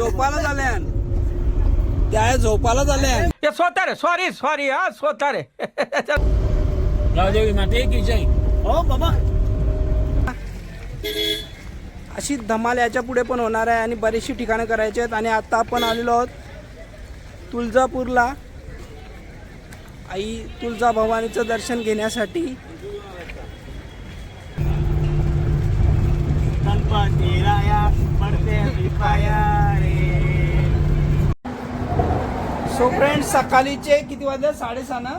झोपाला झाल्यान. त्या झोपाला झाल्यान. हे स्वतः रे सॉरी सॉरी हा स्वतः रे. रावदेवी माते की जय हो बाबा. अशी धमाल याच्यापुढे पण होणार आहे आणि बरीचशी ठिकाणं करायची आहेत. आणि आता आपण आलेलो आहोत तुळजापूरला. आई तुळजा भवानीचं दर्शन घेण्यासाठी. सो फ्रेंड सकाळीचे किती वाजले? साडेसहा ना?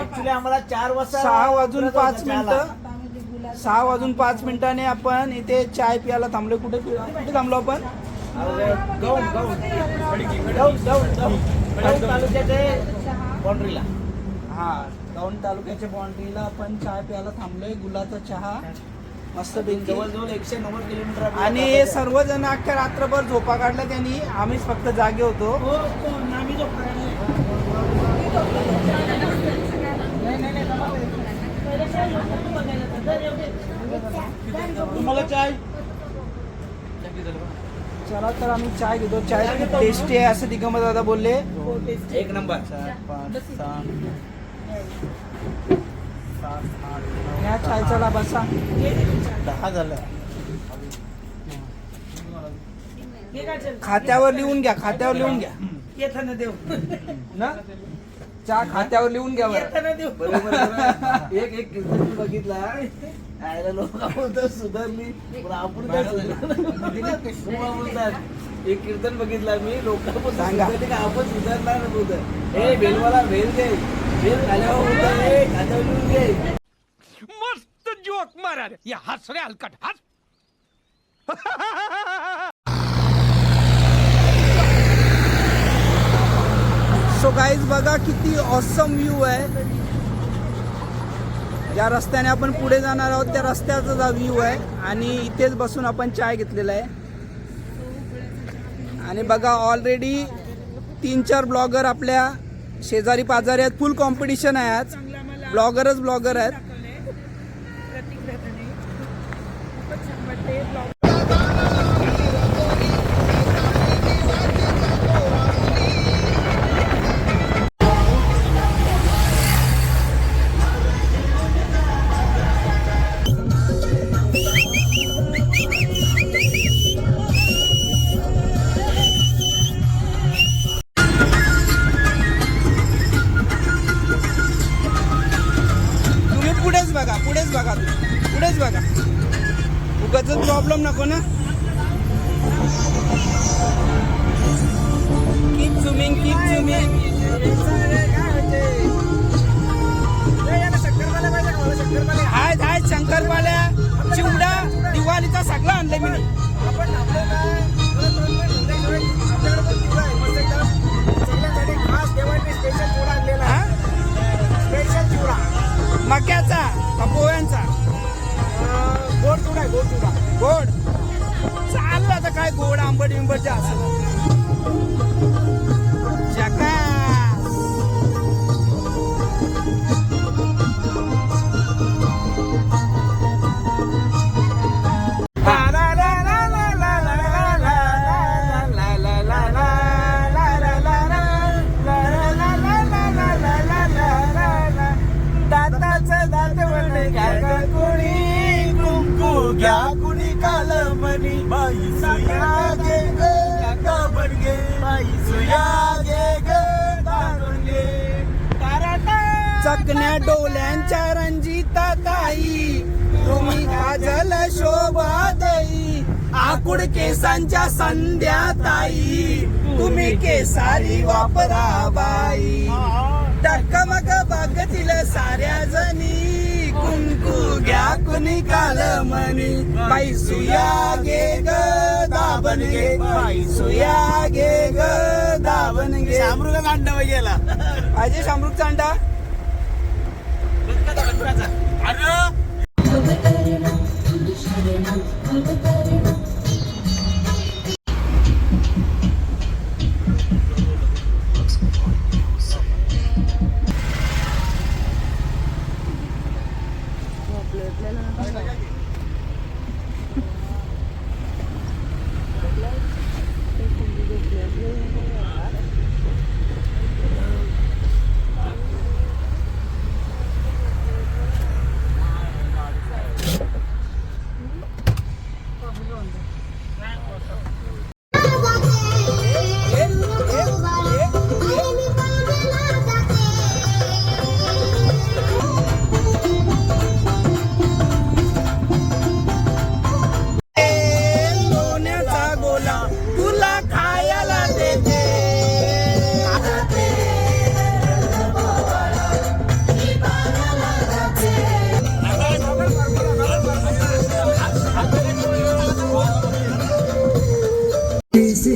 ऍक्च्युली आम्हाला चार वाजता सहा वाजून पाच. मिनिटं. सहा वाजून पाच मिनिटाने आपण इथे चाय प्यायला थांबलो. कुठे कुठे थांबलो आपण? बाउंड्रीला. हा दौंड तालुक्याच्या बाउंड्रीला आपण चाय प्यायला थांबलोय. गुलाचा चहा. मस्त जवळजवळ एकशे नव्वद किलोमीटर आणि हे सर्वजण अख्ख्या रात्रभर झोपा काढल्या त्यांनी. आम्हीच फक्त जागे होतो. हो, हो. तुम्हाला चाय? चला तर आम्ही चाय घेतो. चाय टेस्टी आहे असं दिगंबर दादा बोलले. एक नंबर. चार पाच सहा. सात आठ नऊ या चाय चला बसा. दहा झालं. खात्यावर लिहून घ्या खात्यावर लिहून घ्या. येताना देऊ. ना? चहा खात्यावर लिहून घ्या बरं. येताना देऊ. बरोबर एक एक कीर्तन बघितला. आयला लोक बोलतात सुधारली. पण आपण काय सुधारणार? तुम्हाला बोलतात. एक कीर्तन बघितला मी. लोक सांगा. आपण सुधारणार बोलत हे बेलवाला बेल दे. मस्त जोक मारा रे. या हस रे हलकट हस. सो गाईज बघा किती ऑसम व्ह्यू आहे. ज्या रस्त्याने आपण पुढे जाणार आहोत त्या रस्त्याचा जा व्ह्यू आहे. आणि इथेच बसून आपण चाय घेतलेला आहे. आणि बघा ऑलरेडी तीन चार ब्लॉगर आपल्या शेजारी पाजारी आहेत. फुल कॉम्पिटिशन आहे आज. ब्लॉगरच ब्लॉगर आहेत. डोल्यांच्या रंजिता ताई तुम्ही काजल शोभा देई आकुड केसांच्या संध्या ताई तुम्ही केसारी वापरा बाई. टकमक बघतील साऱ्या जणी कुंकू घ्या कुणी कालमणी बाई सुया गे ग दाबन गे बाई सुया गे ग दाबन गे शामरुगा गांडव गेला. अजय शामरुख चांडा अरे!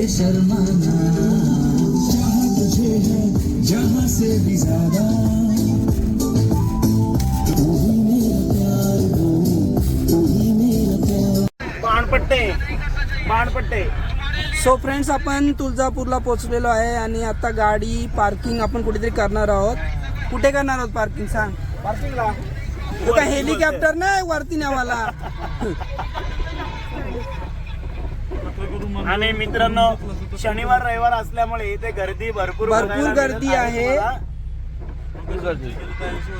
शर्माना। जहाँ तुझे है जहाँ से भी ज्यादा। ही बाणपट्टे बाणपट्टे। सो फ्रेंड्स आपण तुळजापूरला पोहोचलेलो आहे आणि आता गाडी पार्किंग आपण कुठेतरी करणार आहोत. कुठे करणार आहोत पार्किंग सांग? पार्किंगला हेलिकॉप्टर नाही वरती न्यावाला. आणि मित्रांनो शनिवार रविवार असल्यामुळे इथे गर्दी भरपूर भरपूर गर्दी आहे.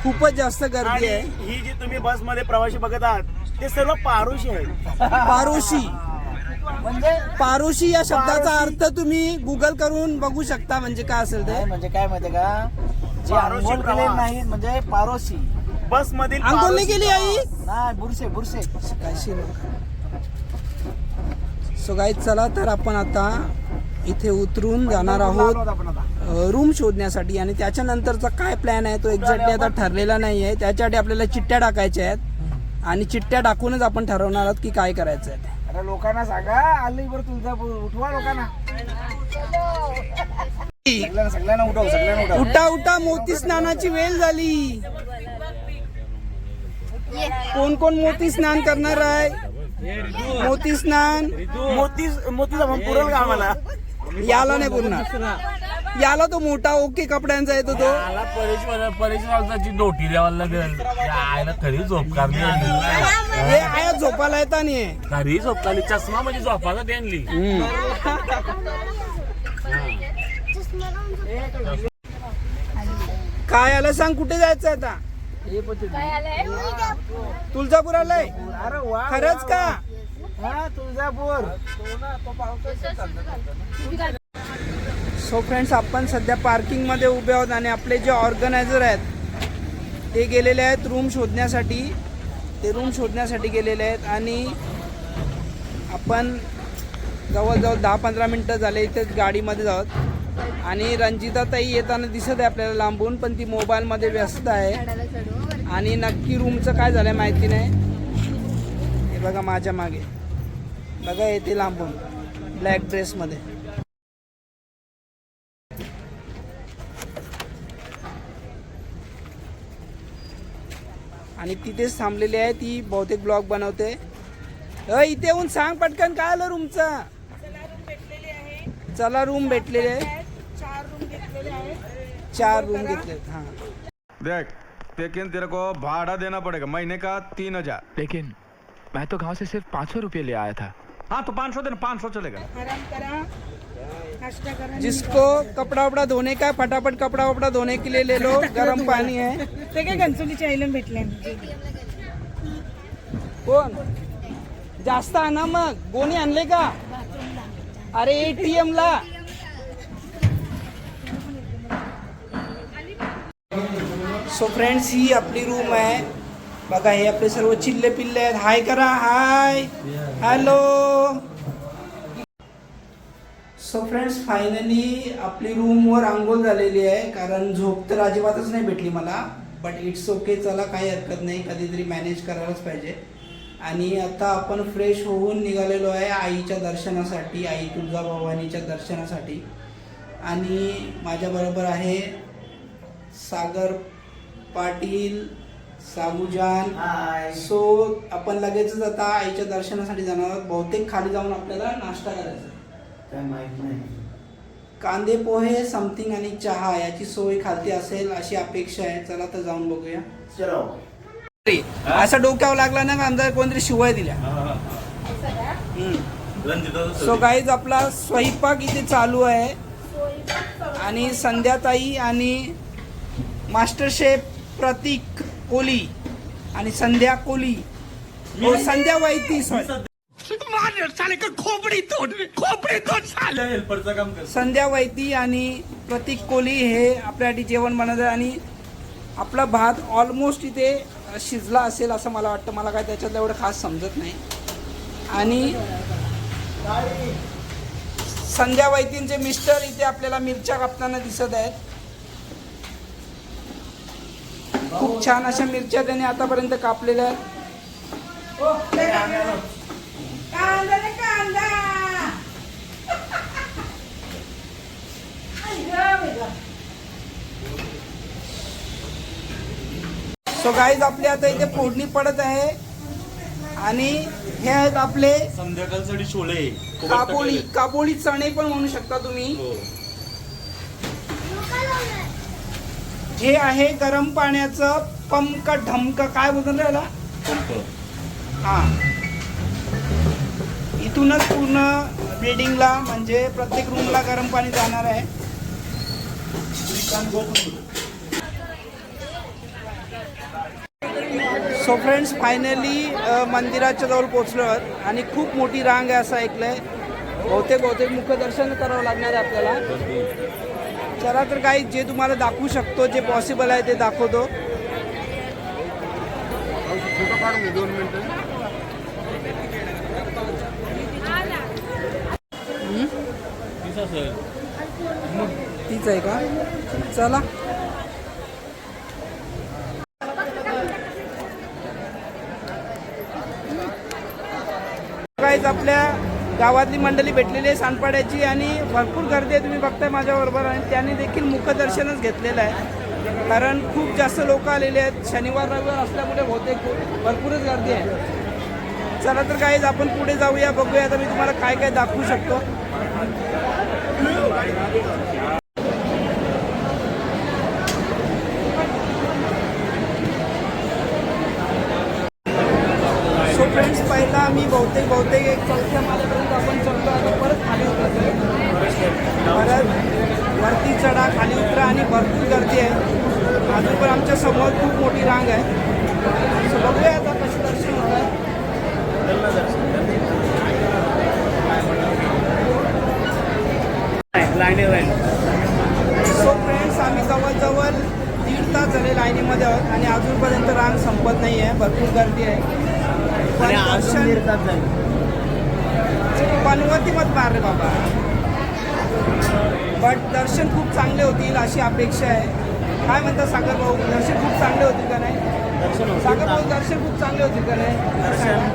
खूपच जास्त गर्दी आहे. ही जी तुम्ही बसमध्ये प्रवासी बघत आहात ते सर्व पारुशी आहेत. पारोशी. म्हणजे? पारोशी या शब्दाचा. अर्थ तुम्ही गुगल करून बघू शकता म्हणजे काय असेल ते. म्हणजे काय माहितीये का? जे पारोशी आंघोळ केले. नाहीत म्हणजे पारोशी. बस मधील आंघोळली गेली आई? नाही बुरसे बुरसे सो गाईज चला तर आपण आता इथे उतरून जाणार आहोत. रूम शोधण्यासाठी आणि त्याच्यानंतरचा काय प्लॅन आहे? तो एक्झॅक्टली आता ठरलेला नाही आहे त्याच्यासाठी आपल्याला चिठ्ठ्या टाकायच्या आहेत. आणि चिठ्ठ्या टाकूनच आपण ठरवणार आहोत की काय करायचं आहे. अरे लोकांना सांगा. आली बरं तुझा उठवा लोकांना. सगळ्यांना उठव सगळ्यांना उठव. उठा उठा मोती स्नानाची वेळ झाली. कोण कोण मोती स्नान करणार आहे? मोती स्नान मोती मोतीचा मग पुरल का आम्हाला याला नाही पूर्ण याला तो मोठा ओके कपड्यांचा येतो तो. मला परेश परेशरावची डोटी द्यावा लागेल त्या आईला खरी झोप काढली हे आया झोपायला येता नाही. खरी झोप काढली चष्मा म्हणजे झोपाला त्यांनी काय आलं सांग कुठे जायचं आता? काय आलंय? खरंच का? हा तुळजापूर. सो फ्रेंड्स आपण सध्या पार्किंगमध्ये उभे आहोत आणि आपले जे ऑर्गनायझर आहेत ते गेलेले आहेत रूम शोधण्यासाठी. ते रूम शोधण्यासाठी गेलेले आहेत आणि आपण जवळजवळ दहा पंधरा मिनटं झाले इथेच गाडीमध्ये आहोत. आणि रंजिता ताई येताना दिसत आहे आपल्याला लांबून पण ती मोबाईलमध्ये व्यस्त आहे. आणि नक्की रूमचं काय झालं माहिती नाही. हे बघा माझ्या मागे. बघा येते लांबून. ब्लॅक ड्रेसमध्ये आणि तिथेच थांबलेली आहे ती बहुतेक ब्लॉग बनवते. अ इथे येऊन सांग पटकन काय आलं रूमचा चला रूम भेटलेले आहे. चार रूम घेतले हां. देख लेकिन तेरे को भाड़ा देना पड़ेगा महीने का तीन हज़ार। लेकिन मैं तो गाँव से सिर्फ़ पाँच सौ रुपये ले आया था। हाँ तो पाँच सौ देना पाँच सौ चलेगा। जिसको कपड़ा वपड़ा धोने का फटाफट कपड़ा वपड़ा धोने के लिए ले लो गर्म पानी है। कोण जास्त आणा मग गोणी आणले का? अरे एटीएम ला। सो फ्रेंड्स ही आपली रूम आहे. बघा हे आपले सर्व चिल्ले पिल्ले आहेत. हाय करा hi hello so friends finally आपली रूमवर आंघोळ झालेली आहे. कारण झोप तर अजिबातच नाही भेटली मला. बट इट्स ओके चला काही हरकत नाही. कधीतरी मॅनेज करायलाच पाहिजे. आणि आता आपण फ्रेश होऊन निघालेलो आहे आईच्या दर्शनासाठी आई तुळजाभवानीच्या दर्शनासाठी. आणि माझ्याबरोबर आहे सागर पाटील सागुजान सो आपण लगेचच आता आईच्या दर्शनासाठी जाणार आहोत. बहुतेक खाली जाऊन आपल्याला नाश्ता करायचा आहे. काय माहीत नाही. कांदे पोहे समथिंग आणि चहा याची सोय खालती असेल अशी अपेक्षा आहे. चला तर जाऊन बघूया. चलो. असा डोक्यावर लागला ना आमचा कोणतरी शिवाय दिल्या. सो गाईज आपला स्वयंपाक इथे चालू आहे. आणि संध्याताई आणि मास्टर शेफ प्रतीक कोली आणि संध्या कोली. हो, संध्या वैती का खोपडी तोड खोपडी तोड साले संध्या वैती आणि प्रतीक कोली हे आपल्यासाठी जेवण बनवत आहे आणि आपला भात ऑलमोस्ट इथे शिजला असेल असं मला वाटतं. मला काय त्याच्यातलं एवढं खास समजत नाही. आणि संध्या वैतींचे मिस्टर इथे आपल्याला मिरच्या कापताना दिसत आहेत. खूप छान अशा मिरच्या त्याने आतापर्यंत कापलेल्या आहेत. सो गाईज आपले आता इथे फोडणी पडत आहे. आणि हे आहेत आपले संध्याकाळसाठी छोले. काबोली काबोली चणे पण म्हणू शकता तुम्ही. हो. हे आहे गरम पाण्याचं पंक ढमक. काय बोलतो रे याला हा. इथूनच पूर्ण बिल्डिंगला म्हणजे प्रत्येक रूमला गरम पाणी जाणार आहे. सो फ्रेंड्स फायनली मंदिराच्या जवळ पोचलो आहोत. आणि खूप मोठी रांग आहे असं ऐकलंय. बहुतेक बहुतेक मुखदर्शन करावं लागणार आहे आपल्याला. चला तर काही जे तुम्हाला दाखवू शकतो जे पॉसिबल आहे ते दाखवतो. तीच आहे का? चला. आपल्या गावातली मंडळी भेटलेली आहे सांडपाड्याची आणि भरपूर गर्दी आहे तुम्ही बघताय माझ्याबरोबर. आणि त्यांनी देखील मुखदर्शनच घेतलेलं आहे. कारण खूप जास्त लोक आलेले आहेत. शनिवार रविवार असल्यामुळे बहुतेक भरपूरच गर्दी आहे. चला तर काहीच आपण पुढे जाऊया बघूया. आता मी तुम्हाला काय काय दाखवू शकतो सो फ्रेंड्स पहिला आम्ही बहुतेक बहुतेक एक चौथ्या मालापर्यंत आपण चढतो आता परत खाली उतरतो. परत वरती चढा खाली उतरा आणि भरपूर गर्दी आहे. अजून पण आमच्यासमोर खूप मोठी रांग आहे. बघूया आता कसं दर्शन होतं सो फ्रेंड्स आम्ही जवळजवळ दीड तास झाले लाईनीमध्ये आहोत आणि अजूनपर्यंत रांग संपत नाही आहे भरपूर गर्दी आहे. पनवती मत मार रे बाबा. बट दर्शन खूप चांगले होतील अशी अपेक्षा आहे. काय म्हणतात सागर भाऊ? दर्शन खूप चांगले होतील का नाही? सागर भाऊ दर्शन खूप चांगले होतील का नाही?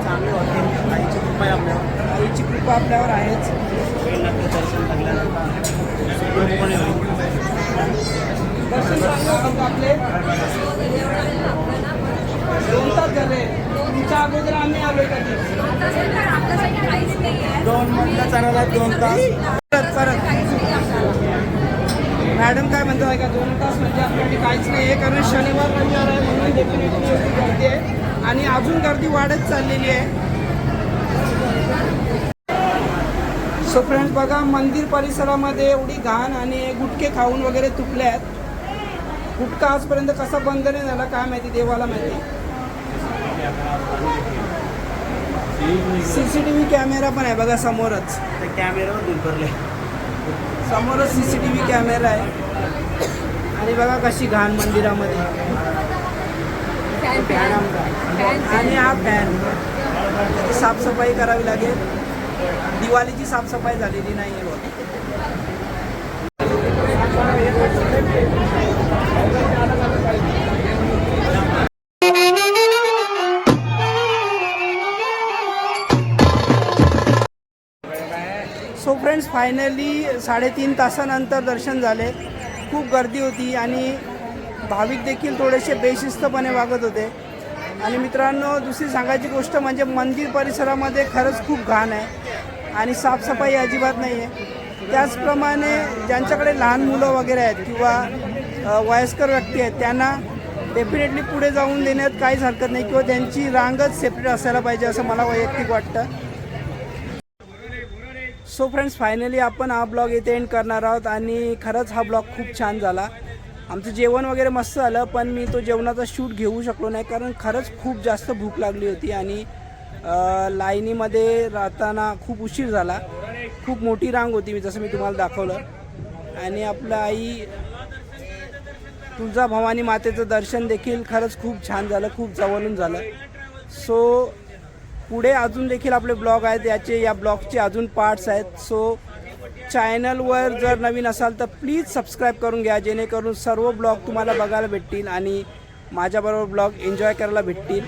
चांगले होते आईची कृपा आपल्यावर. आईची कृपा आपल्यावर आहेच. दर्शन चांगले होतील का आपले. दोन तास झाले. तुमच्या अगोदर आम्ही आलोय कधी दोन मधला चालला दोन तास. परत परत. मॅडम काय म्हणतात आहे का? दोन तास म्हणजे आपल्याकडे काहीच नाही आहे कारण शनिवार रविवार आहे म्हणून डेफिनेटली एवढी गर्दी आहे. आणि अजून गर्दी वाढत चाललेली आहे. सो फ्रेंड्स बघा मंदिर परिसरामध्ये एवढी घाण आणि गुटखे खाऊन वगैरे तुटले आहेत गुटखा आजपर्यंत कसा बंद नाही झाला काय माहिती देवाला माहिती. C C T V camera पण आहे बघा समोरच. ते कॅमेऱ्यावर दुरले समोरच C C T V camera आहे. आणि बघा कशी घाण मंदिरामध्ये. आणि हा फॅन साफसफाई करावी लागेल. दिवाळीची साफसफाई झालेली नाही आहे फायनली साडेतीन तासानंतर दर्शन झाले. खूप गर्दी होती आणि भाविक देखील थोडेसे बेशिस्तपणे वागत होते. आणि मित्रांनो दुसरी सांगायची गोष्ट म्हणजे मंदिर परिसरामध्ये खरंच खूप घाण आहे आणि साफसफाई अजिबात नाही आहे. त्याचप्रमाणे ज्यांच्याकडे लहान मुलं वगैरे आहेत किंवा वयस्कर व्यक्ती आहेत त्यांना डेफिनेटली पुढे जाऊन देण्यात काहीच हरकत नाही किंवा त्यांची रांगच सेपरेट असायला पाहिजे असं मला वैयक्तिक वाटतं. सो फ्रेंड्स फायनली आपण हा ब्लॉग इथे एंड करणार आहोत आणि खरंच हा ब्लॉग खूप छान झाला. आमचं जेवण वगैरे मस्त झालं पण मी तो जेवणाचा शूट घेऊ शकलो नाही कारण खरंच खूप जास्त भूक लागली होती आणि लाईनीमध्ये राहताना खूप उशीर झाला. खूप मोठी रांग होती मी जसं मी तुम्हाला दाखवलं. आणि आपलं आई तुळजा भवानी मातेचं दर्शन देखील खरंच खूप छान झालं खूप जवळून झालं. सो पुढे अजून देखील आपले ब्लॉग आहेत याचे या ब्लॉगचे अजून पार्ट्स आहेत. सो चॅनलवर जर नवीन असाल तर प्लीज सबस्क्राईब करून घ्या जेणेकरून सर्व ब्लॉग तुम्हाला बघायला भेटतील आणि माझ्याबरोबर ब्लॉग एन्जॉय करायला भेटतील.